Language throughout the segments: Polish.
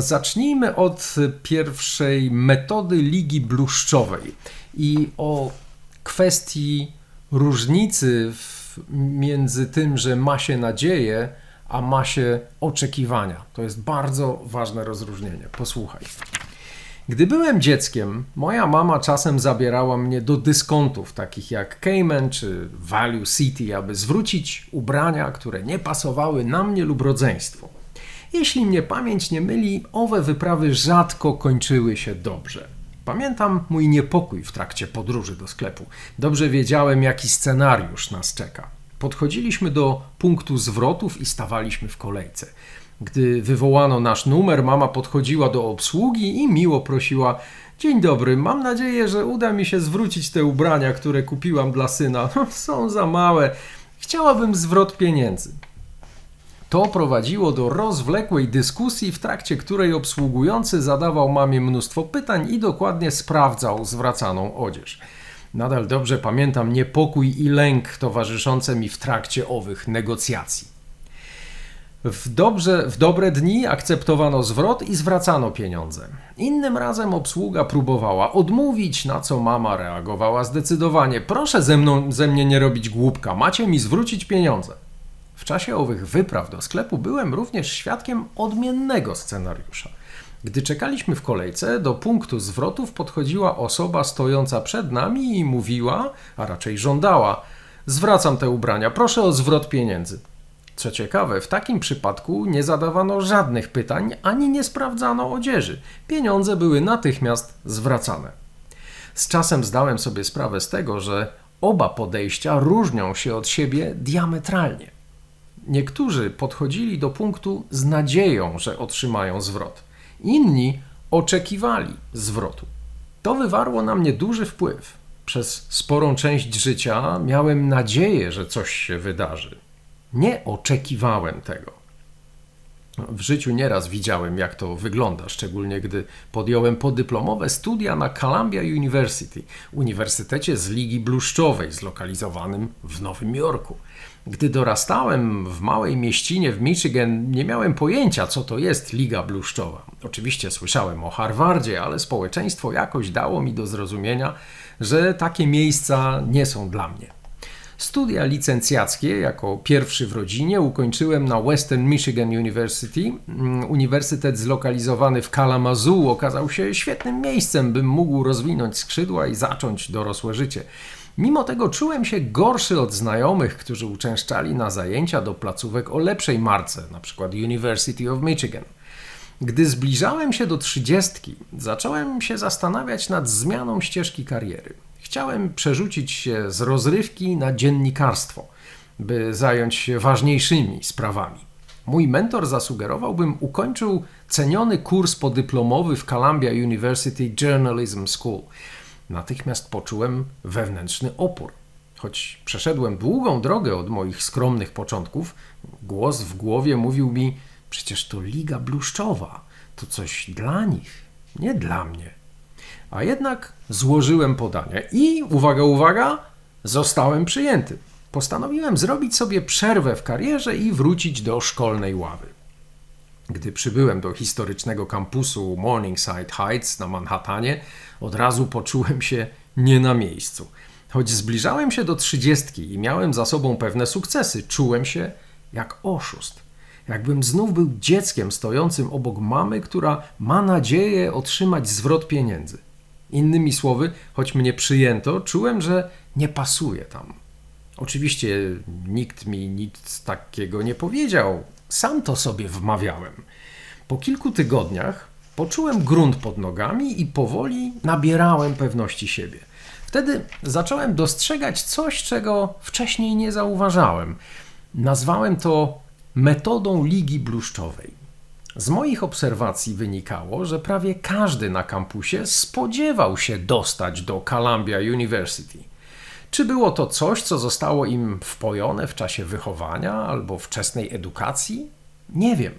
Zacznijmy od pierwszej metody ligi bluszczowej i o kwestii różnicy w, między tym, że ma się nadzieję, a ma się oczekiwania. To jest bardzo ważne rozróżnienie. Posłuchaj. Gdy byłem dzieckiem, moja mama czasem zabierała mnie do dyskontów, takich jak Cayman czy Value City, aby zwrócić ubrania, które nie pasowały na mnie lub rodzeństwo. Jeśli mnie pamięć nie myli, owe wyprawy rzadko kończyły się dobrze. Pamiętam mój niepokój w trakcie podróży do sklepu. Dobrze wiedziałem, jaki scenariusz nas czeka. Podchodziliśmy do punktu zwrotów i stawaliśmy w kolejce. Gdy wywołano nasz numer, mama podchodziła do obsługi i miło prosiła: Dzień dobry, mam nadzieję, że uda mi się zwrócić te ubrania, które kupiłam dla syna. Są za małe. Chciałabym zwrot pieniędzy. To prowadziło do rozwlekłej dyskusji, w trakcie której obsługujący zadawał mamie mnóstwo pytań i dokładnie sprawdzał zwracaną odzież. Nadal dobrze pamiętam niepokój i lęk towarzyszące mi w trakcie owych negocjacji. W, dobrze, w dobre dni akceptowano zwrot i zwracano pieniądze. Innym razem obsługa próbowała odmówić, na co mama reagowała zdecydowanie: Proszę ze, mną, ze mnie nie robić głupka, macie mi zwrócić pieniądze. W czasie owych wypraw do sklepu byłem również świadkiem odmiennego scenariusza. Gdy czekaliśmy w kolejce, do punktu zwrotów podchodziła osoba stojąca przed nami i mówiła, a raczej żądała: Zwracam te ubrania, proszę o zwrot pieniędzy. Co ciekawe, w takim przypadku nie zadawano żadnych pytań ani nie sprawdzano odzieży. Pieniądze były natychmiast zwracane. Z czasem zdałem sobie sprawę z tego, że oba podejścia różnią się od siebie diametralnie. Niektórzy podchodzili do punktu z nadzieją, że otrzymają zwrot, inni oczekiwali zwrotu. To wywarło na mnie duży wpływ. Przez sporą część życia miałem nadzieję, że coś się wydarzy. Nie oczekiwałem tego. W życiu nieraz widziałem, jak to wygląda, szczególnie gdy podjąłem podyplomowe studia na Columbia University, uniwersytecie z Ligi Bluszczowej, zlokalizowanym w Nowym Jorku. Gdy dorastałem w małej mieścinie w Michigan, nie miałem pojęcia, co to jest Liga Bluszczowa. Oczywiście słyszałem o Harvardzie, ale społeczeństwo jakoś dało mi do zrozumienia, że takie miejsca nie są dla mnie. Studia licencjackie jako pierwszy w rodzinie ukończyłem na Western Michigan University. Mm, uniwersytet zlokalizowany w Kalamazoo okazał się świetnym miejscem, bym mógł rozwinąć skrzydła i zacząć dorosłe życie. Mimo tego czułem się gorszy od znajomych, którzy uczęszczali na zajęcia do placówek o lepszej marce, np. University of Michigan. Gdy zbliżałem się do trzydziestki, zacząłem się zastanawiać nad zmianą ścieżki kariery. Chciałem przerzucić się z rozrywki na dziennikarstwo, by zająć się ważniejszymi sprawami. Mój mentor zasugerował, bym ukończył ceniony kurs podyplomowy w Columbia University Journalism School. Natychmiast poczułem wewnętrzny opór. Choć przeszedłem długą drogę od moich skromnych początków, głos w głowie mówił mi: Przecież to liga bluszczowa, to coś dla nich, nie dla mnie. A jednak złożyłem podanie i, uwaga, uwaga, zostałem przyjęty. Postanowiłem zrobić sobie przerwę w karierze i wrócić do szkolnej ławy. Gdy przybyłem do historycznego kampusu Morningside Heights na Manhattanie, od razu poczułem się nie na miejscu. Choć zbliżałem się do trzydziestki i miałem za sobą pewne sukcesy, czułem się jak oszust. Jakbym znów był dzieckiem stojącym obok mamy, która ma nadzieję otrzymać zwrot pieniędzy. Innymi słowy, choć mnie przyjęto, czułem, że nie pasuje tam. Oczywiście nikt mi nic takiego nie powiedział, sam to sobie wmawiałem. Po kilku tygodniach poczułem grunt pod nogami i powoli nabierałem pewności siebie. Wtedy zacząłem dostrzegać coś, czego wcześniej nie zauważałem. Nazwałem to metodą ligi bluszczowej. Z moich obserwacji wynikało, że prawie każdy na kampusie spodziewał się dostać do Columbia University. Czy było to coś, co zostało im wpojone w czasie wychowania albo wczesnej edukacji? Nie wiem.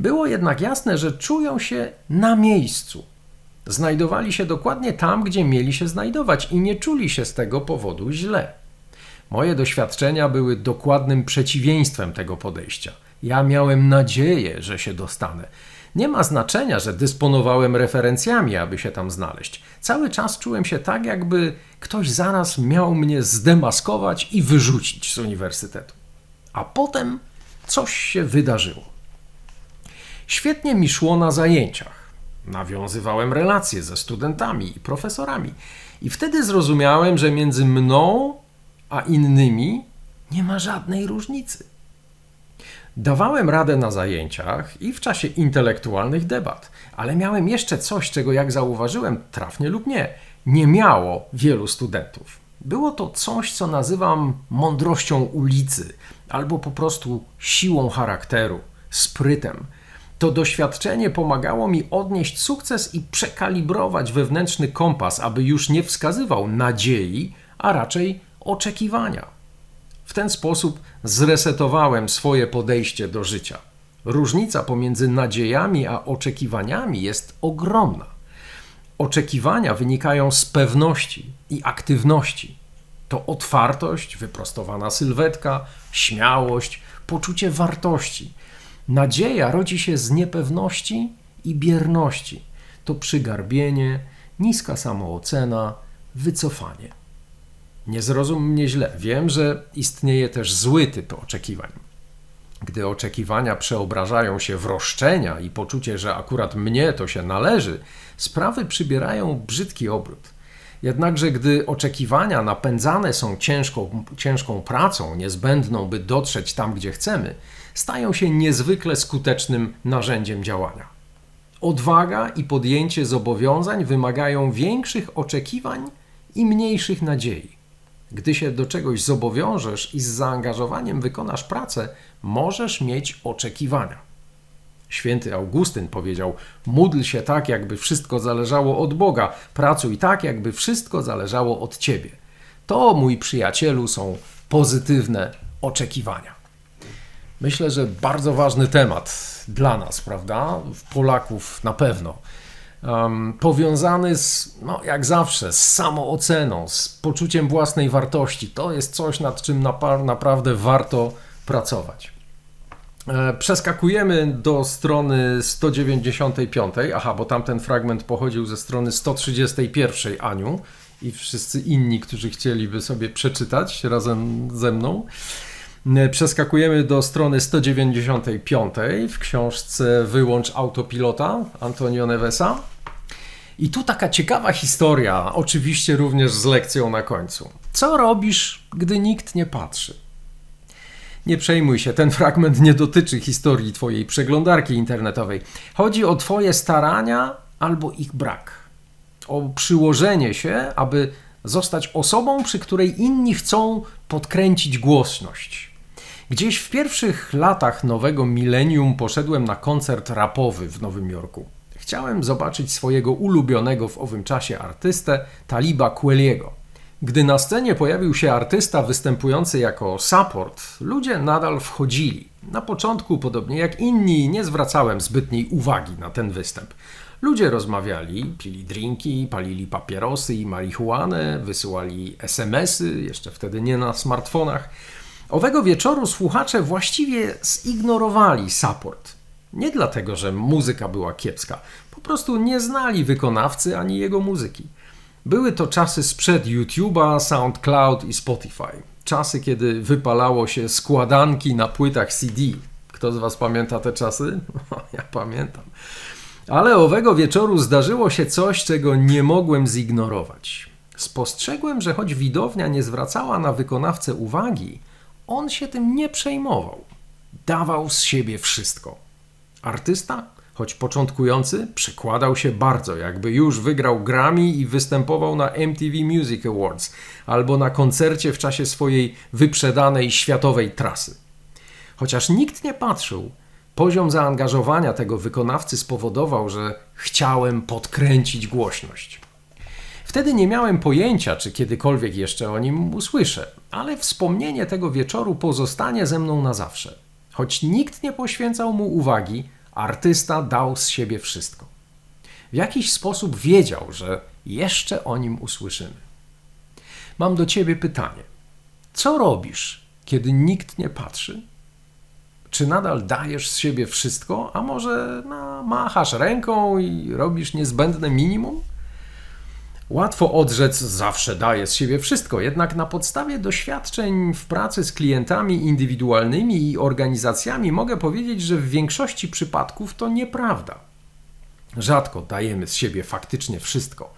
Było jednak jasne, że czują się na miejscu. Znajdowali się dokładnie tam, gdzie mieli się znajdować i nie czuli się z tego powodu źle. Moje doświadczenia były dokładnym przeciwieństwem tego podejścia. Ja miałem nadzieję, że się dostanę. Nie ma znaczenia, że dysponowałem referencjami, aby się tam znaleźć. Cały czas czułem się tak, jakby ktoś zaraz miał mnie zdemaskować i wyrzucić z uniwersytetu. A potem coś się wydarzyło. Świetnie mi szło na zajęciach. Nawiązywałem relacje ze studentami i profesorami, i wtedy zrozumiałem, że między mną a innymi nie ma żadnej różnicy. Dawałem radę na zajęciach i w czasie intelektualnych debat, ale miałem jeszcze coś, czego, jak zauważyłem, trafnie lub nie, nie miało wielu studentów. Było to coś, co nazywam mądrością ulicy, albo po prostu siłą charakteru, sprytem. To doświadczenie pomagało mi odnieść sukces i przekalibrować wewnętrzny kompas, aby już nie wskazywał nadziei, a raczej oczekiwania. Ten sposób zresetowałem swoje podejście do życia. Różnica pomiędzy nadziejami a oczekiwaniami jest ogromna. Oczekiwania wynikają z pewności i aktywności. To otwartość, wyprostowana sylwetka, śmiałość, poczucie wartości. Nadzieja rodzi się z niepewności i bierności. To przygarbienie, niska samoocena, wycofanie. Nie zrozum mnie źle. Wiem, że istnieje też zły typ oczekiwań. Gdy oczekiwania przeobrażają się w roszczenia i poczucie, że akurat mnie to się należy, sprawy przybierają brzydki obrót. Jednakże, gdy oczekiwania napędzane są ciężką, ciężką pracą, niezbędną, by dotrzeć tam, gdzie chcemy, stają się niezwykle skutecznym narzędziem działania. Odwaga i podjęcie zobowiązań wymagają większych oczekiwań i mniejszych nadziei. Gdy się do czegoś zobowiążesz i z zaangażowaniem wykonasz pracę, możesz mieć oczekiwania. Święty Augustyn powiedział: Módl się tak, jakby wszystko zależało od Boga, pracuj tak, jakby wszystko zależało od Ciebie. To, mój przyjacielu, są pozytywne oczekiwania. Myślę, że bardzo ważny temat dla nas, prawda? Polaków na pewno um, powiązany z, no, jak zawsze, z samooceną, z poczuciem własnej wartości. To jest coś, nad czym naprawdę warto pracować. E, przeskakujemy do strony 195. Aha, bo tamten fragment pochodził ze strony 131 Aniu i wszyscy inni, którzy chcieliby sobie przeczytać razem ze mną. E, przeskakujemy do strony 195 w książce Wyłącz autopilota Antonio Nevesa. I tu taka ciekawa historia, oczywiście również z lekcją na końcu. Co robisz, gdy nikt nie patrzy? Nie przejmuj się, ten fragment nie dotyczy historii Twojej przeglądarki internetowej. Chodzi o Twoje starania albo ich brak. O przyłożenie się, aby zostać osobą, przy której inni chcą podkręcić głośność. Gdzieś w pierwszych latach nowego milenium poszedłem na koncert rapowy w Nowym Jorku. Chciałem zobaczyć swojego ulubionego w owym czasie artystę, Taliba Kweliego. Gdy na scenie pojawił się artysta występujący jako support, ludzie nadal wchodzili. Na początku, podobnie jak inni, nie zwracałem zbytniej uwagi na ten występ. Ludzie rozmawiali, pili drinki, palili papierosy i marihuanę, wysyłali SMSy, jeszcze wtedy nie na smartfonach. Owego wieczoru słuchacze właściwie zignorowali support. Nie dlatego, że muzyka była kiepska, po prostu nie znali wykonawcy ani jego muzyki. Były to czasy sprzed YouTube'a, SoundCloud i Spotify. Czasy, kiedy wypalało się składanki na płytach CD. Kto z Was pamięta te czasy? ja pamiętam. Ale owego wieczoru zdarzyło się coś, czego nie mogłem zignorować. Spostrzegłem, że choć widownia nie zwracała na wykonawcę uwagi, on się tym nie przejmował. Dawał z siebie wszystko. Artysta, choć początkujący, przekładał się bardzo, jakby już wygrał Grammy i występował na MTV Music Awards albo na koncercie w czasie swojej wyprzedanej światowej trasy. Chociaż nikt nie patrzył, poziom zaangażowania tego wykonawcy spowodował, że chciałem podkręcić głośność. Wtedy nie miałem pojęcia, czy kiedykolwiek jeszcze o nim usłyszę, ale wspomnienie tego wieczoru pozostanie ze mną na zawsze. Choć nikt nie poświęcał mu uwagi, artysta dał z siebie wszystko. W jakiś sposób wiedział, że jeszcze o nim usłyszymy. Mam do ciebie pytanie. Co robisz, kiedy nikt nie patrzy? Czy nadal dajesz z siebie wszystko, a może no, machasz ręką i robisz niezbędne minimum? Łatwo odrzec, zawsze daję z siebie wszystko, jednak na podstawie doświadczeń w pracy z klientami indywidualnymi i organizacjami mogę powiedzieć, że w większości przypadków to nieprawda. Rzadko dajemy z siebie faktycznie wszystko.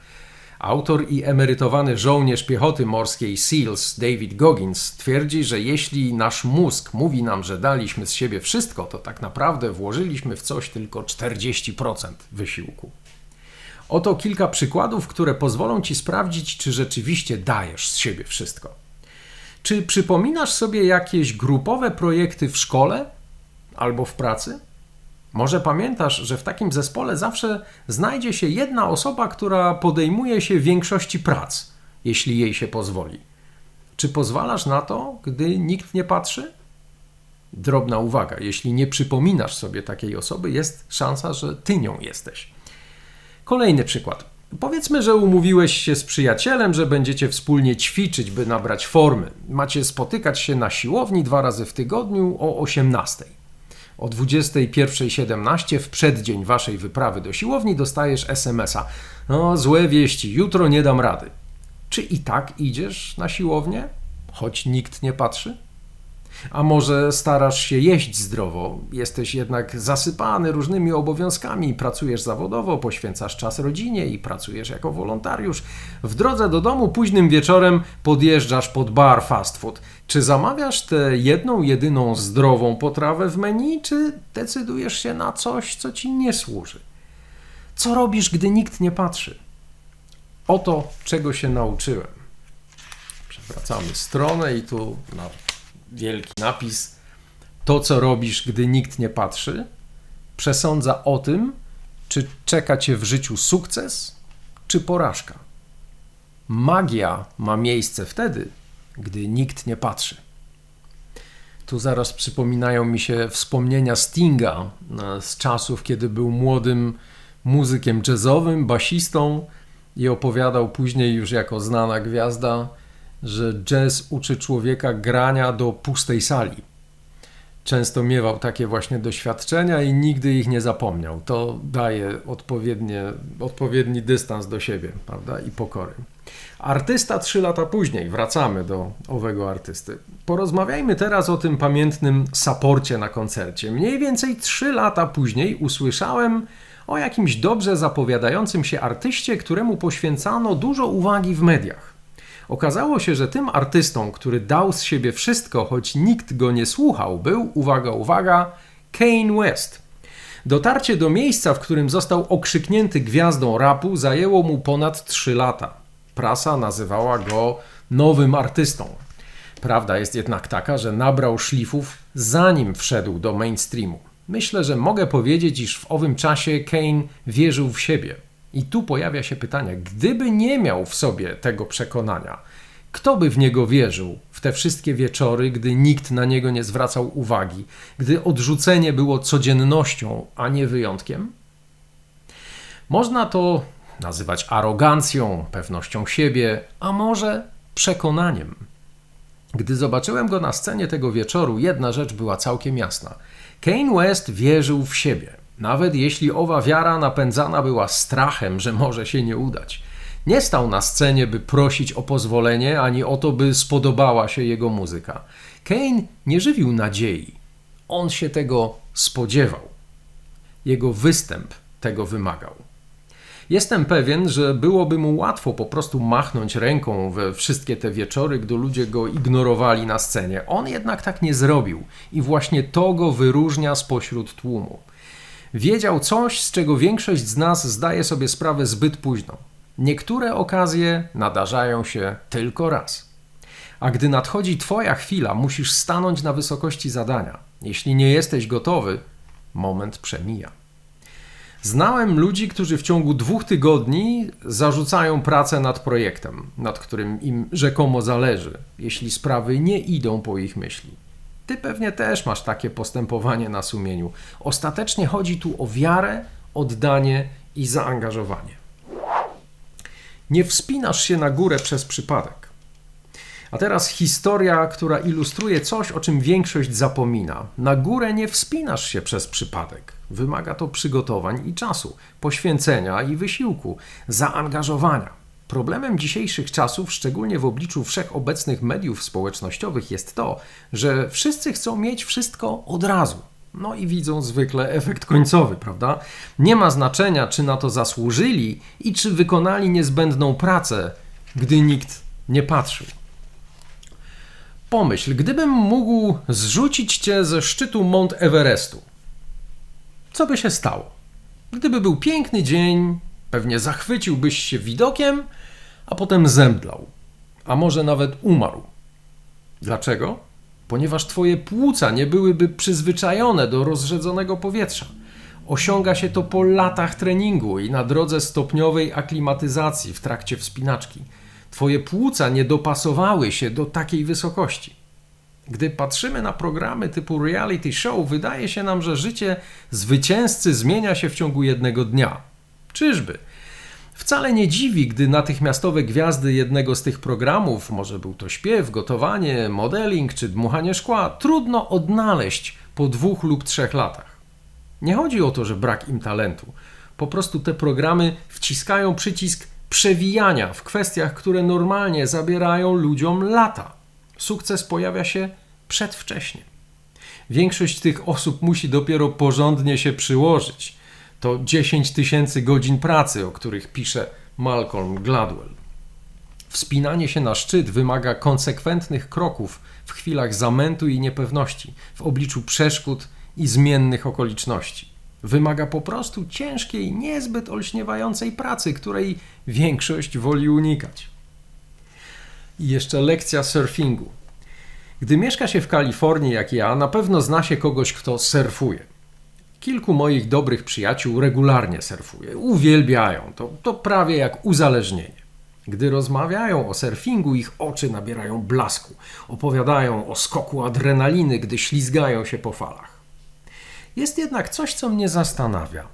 Autor i emerytowany żołnierz piechoty morskiej SEALS David Goggins twierdzi, że jeśli nasz mózg mówi nam, że daliśmy z siebie wszystko, to tak naprawdę włożyliśmy w coś tylko 40% wysiłku. Oto kilka przykładów, które pozwolą ci sprawdzić, czy rzeczywiście dajesz z siebie wszystko. Czy przypominasz sobie jakieś grupowe projekty w szkole albo w pracy? Może pamiętasz, że w takim zespole zawsze znajdzie się jedna osoba, która podejmuje się większości prac, jeśli jej się pozwoli. Czy pozwalasz na to, gdy nikt nie patrzy? Drobna uwaga, jeśli nie przypominasz sobie takiej osoby, jest szansa, że ty nią jesteś. Kolejny przykład. Powiedzmy, że umówiłeś się z przyjacielem, że będziecie wspólnie ćwiczyć, by nabrać formy. Macie spotykać się na siłowni dwa razy w tygodniu o 18. O 21.17 w przeddzień waszej wyprawy do siłowni dostajesz SMS-a. No, złe wieści, jutro nie dam rady. Czy i tak idziesz na siłownię, choć nikt nie patrzy? A może starasz się jeść zdrowo, jesteś jednak zasypany różnymi obowiązkami, pracujesz zawodowo, poświęcasz czas rodzinie i pracujesz jako wolontariusz. W drodze do domu późnym wieczorem podjeżdżasz pod bar fast food. Czy zamawiasz tę jedną, jedyną zdrową potrawę w menu, czy decydujesz się na coś, co ci nie służy? Co robisz, gdy nikt nie patrzy? Oto czego się nauczyłem. Przewracamy stronę i tu na wielki napis. To, co robisz, gdy nikt nie patrzy, przesądza o tym, czy czeka cię w życiu sukces, czy porażka. Magia ma miejsce wtedy, gdy nikt nie patrzy. Tu zaraz przypominają mi się wspomnienia Stinga z czasów, kiedy był młodym muzykiem jazzowym, basistą i opowiadał później już jako znana gwiazda że jazz uczy człowieka grania do pustej sali. Często miewał takie właśnie doświadczenia i nigdy ich nie zapomniał. To daje odpowiedni dystans do siebie prawda? i pokory. Artysta trzy lata później, wracamy do owego artysty. Porozmawiajmy teraz o tym pamiętnym saporcie na koncercie. Mniej więcej trzy lata później usłyszałem o jakimś dobrze zapowiadającym się artyście, któremu poświęcano dużo uwagi w mediach. Okazało się, że tym artystą, który dał z siebie wszystko, choć nikt go nie słuchał, był, uwaga, uwaga, Kane West. Dotarcie do miejsca, w którym został okrzyknięty gwiazdą rapu, zajęło mu ponad 3 lata. Prasa nazywała go nowym artystą. Prawda jest jednak taka, że nabrał szlifów zanim wszedł do mainstreamu. Myślę, że mogę powiedzieć, iż w owym czasie Kane wierzył w siebie. I tu pojawia się pytanie: gdyby nie miał w sobie tego przekonania, kto by w niego wierzył w te wszystkie wieczory, gdy nikt na niego nie zwracał uwagi, gdy odrzucenie było codziennością, a nie wyjątkiem? Można to nazywać arogancją, pewnością siebie, a może przekonaniem. Gdy zobaczyłem go na scenie tego wieczoru, jedna rzecz była całkiem jasna. Kane West wierzył w siebie nawet jeśli owa wiara napędzana była strachem, że może się nie udać. Nie stał na scenie, by prosić o pozwolenie, ani o to, by spodobała się jego muzyka. Kane nie żywił nadziei. On się tego spodziewał. Jego występ tego wymagał. Jestem pewien, że byłoby mu łatwo po prostu machnąć ręką we wszystkie te wieczory, gdy ludzie go ignorowali na scenie. On jednak tak nie zrobił i właśnie to go wyróżnia spośród tłumu. Wiedział coś, z czego większość z nas zdaje sobie sprawę zbyt późno. Niektóre okazje nadarzają się tylko raz. A gdy nadchodzi Twoja chwila, musisz stanąć na wysokości zadania. Jeśli nie jesteś gotowy, moment przemija. Znałem ludzi, którzy w ciągu dwóch tygodni zarzucają pracę nad projektem, nad którym im rzekomo zależy, jeśli sprawy nie idą po ich myśli. Ty pewnie też masz takie postępowanie na sumieniu. Ostatecznie chodzi tu o wiarę, oddanie i zaangażowanie. Nie wspinasz się na górę przez przypadek. A teraz historia, która ilustruje coś, o czym większość zapomina. Na górę nie wspinasz się przez przypadek. Wymaga to przygotowań i czasu, poświęcenia i wysiłku, zaangażowania. Problemem dzisiejszych czasów, szczególnie w obliczu wszechobecnych mediów społecznościowych, jest to, że wszyscy chcą mieć wszystko od razu. No i widzą zwykle efekt końcowy, prawda? Nie ma znaczenia, czy na to zasłużyli i czy wykonali niezbędną pracę, gdy nikt nie patrzył. Pomyśl, gdybym mógł zrzucić cię ze szczytu Mount Everestu, co by się stało? Gdyby był piękny dzień, pewnie zachwyciłbyś się widokiem, a potem zemdlał, a może nawet umarł. Dlaczego? Ponieważ twoje płuca nie byłyby przyzwyczajone do rozrzedzonego powietrza. Osiąga się to po latach treningu i na drodze stopniowej aklimatyzacji w trakcie wspinaczki. Twoje płuca nie dopasowały się do takiej wysokości. Gdy patrzymy na programy typu reality show, wydaje się nam, że życie zwycięzcy zmienia się w ciągu jednego dnia. Czyżby? Wcale nie dziwi, gdy natychmiastowe gwiazdy jednego z tych programów, może był to śpiew, gotowanie, modeling czy dmuchanie szkła, trudno odnaleźć po dwóch lub trzech latach. Nie chodzi o to, że brak im talentu. Po prostu te programy wciskają przycisk przewijania w kwestiach, które normalnie zabierają ludziom lata. Sukces pojawia się przedwcześnie. Większość tych osób musi dopiero porządnie się przyłożyć. To 10 tysięcy godzin pracy, o których pisze Malcolm Gladwell. Wspinanie się na szczyt wymaga konsekwentnych kroków w chwilach zamętu i niepewności, w obliczu przeszkód i zmiennych okoliczności. Wymaga po prostu ciężkiej, niezbyt olśniewającej pracy, której większość woli unikać. I jeszcze lekcja surfingu. Gdy mieszka się w Kalifornii jak ja, na pewno zna się kogoś, kto surfuje. Kilku moich dobrych przyjaciół regularnie surfuje. Uwielbiają to. To prawie jak uzależnienie. Gdy rozmawiają o surfingu, ich oczy nabierają blasku. Opowiadają o skoku adrenaliny, gdy ślizgają się po falach. Jest jednak coś, co mnie zastanawia.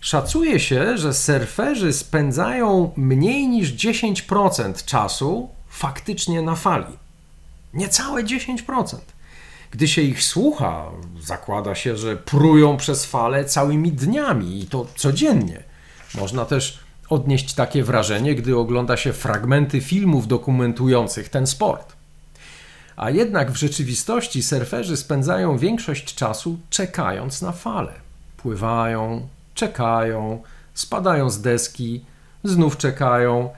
Szacuje się, że surferzy spędzają mniej niż 10% czasu faktycznie na fali. Niecałe 10%. Gdy się ich słucha, zakłada się, że prują przez fale całymi dniami i to codziennie. Można też odnieść takie wrażenie, gdy ogląda się fragmenty filmów dokumentujących ten sport. A jednak w rzeczywistości surferzy spędzają większość czasu czekając na fale. Pływają, czekają, spadają z deski, znów czekają.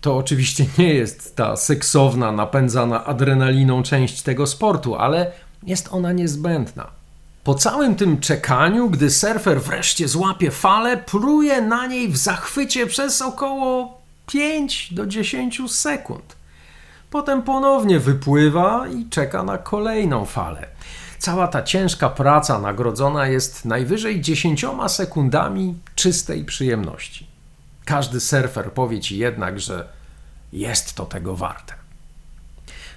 To oczywiście nie jest ta seksowna, napędzana adrenaliną część tego sportu, ale jest ona niezbędna. Po całym tym czekaniu, gdy surfer wreszcie złapie falę, pruje na niej w zachwycie przez około 5 do 10 sekund. Potem ponownie wypływa i czeka na kolejną falę. Cała ta ciężka praca nagrodzona jest najwyżej 10 sekundami czystej przyjemności. Każdy surfer powie ci jednak, że jest to tego warte.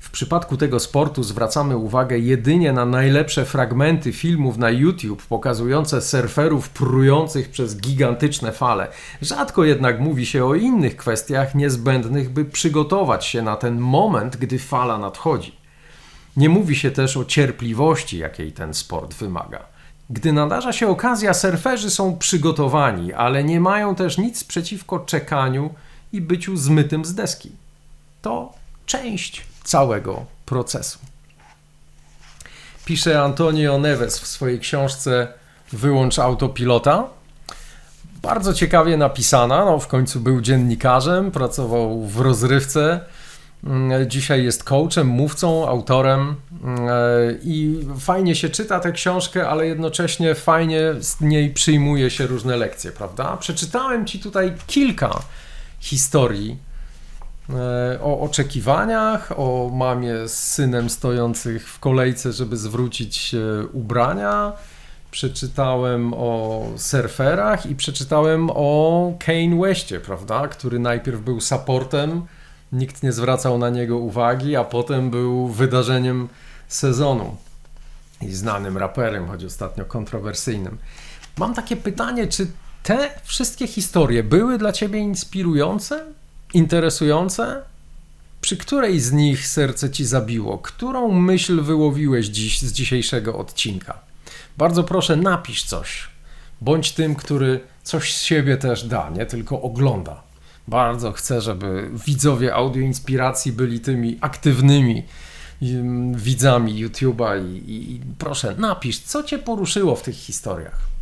W przypadku tego sportu zwracamy uwagę jedynie na najlepsze fragmenty filmów na YouTube pokazujące surferów prujących przez gigantyczne fale. Rzadko jednak mówi się o innych kwestiach niezbędnych, by przygotować się na ten moment, gdy fala nadchodzi. Nie mówi się też o cierpliwości, jakiej ten sport wymaga. Gdy nadarza się okazja, surferzy są przygotowani, ale nie mają też nic przeciwko czekaniu i byciu zmytym z deski. To część całego procesu. Pisze Antonio Neves w swojej książce Wyłącz autopilota. Bardzo ciekawie napisana, no w końcu był dziennikarzem, pracował w rozrywce. Dzisiaj jest coachem, mówcą, autorem i fajnie się czyta tę książkę, ale jednocześnie fajnie z niej przyjmuje się różne lekcje, prawda? Przeczytałem Ci tutaj kilka historii o oczekiwaniach, o mamie z synem stojących w kolejce, żeby zwrócić ubrania. Przeczytałem o surferach i przeczytałem o Kane Westie, prawda, który najpierw był supportem, nikt nie zwracał na niego uwagi, a potem był wydarzeniem sezonu i znanym raperem, choć ostatnio kontrowersyjnym. Mam takie pytanie, czy te wszystkie historie były dla ciebie inspirujące? Interesujące? Przy której z nich serce ci zabiło? Którą myśl wyłowiłeś dziś z dzisiejszego odcinka? Bardzo proszę, napisz coś. Bądź tym, który coś z siebie też da, nie tylko ogląda. Bardzo chcę, żeby widzowie Audio Inspiracji byli tymi aktywnymi mm, widzami YouTube'a i, i, i proszę, napisz, co cię poruszyło w tych historiach.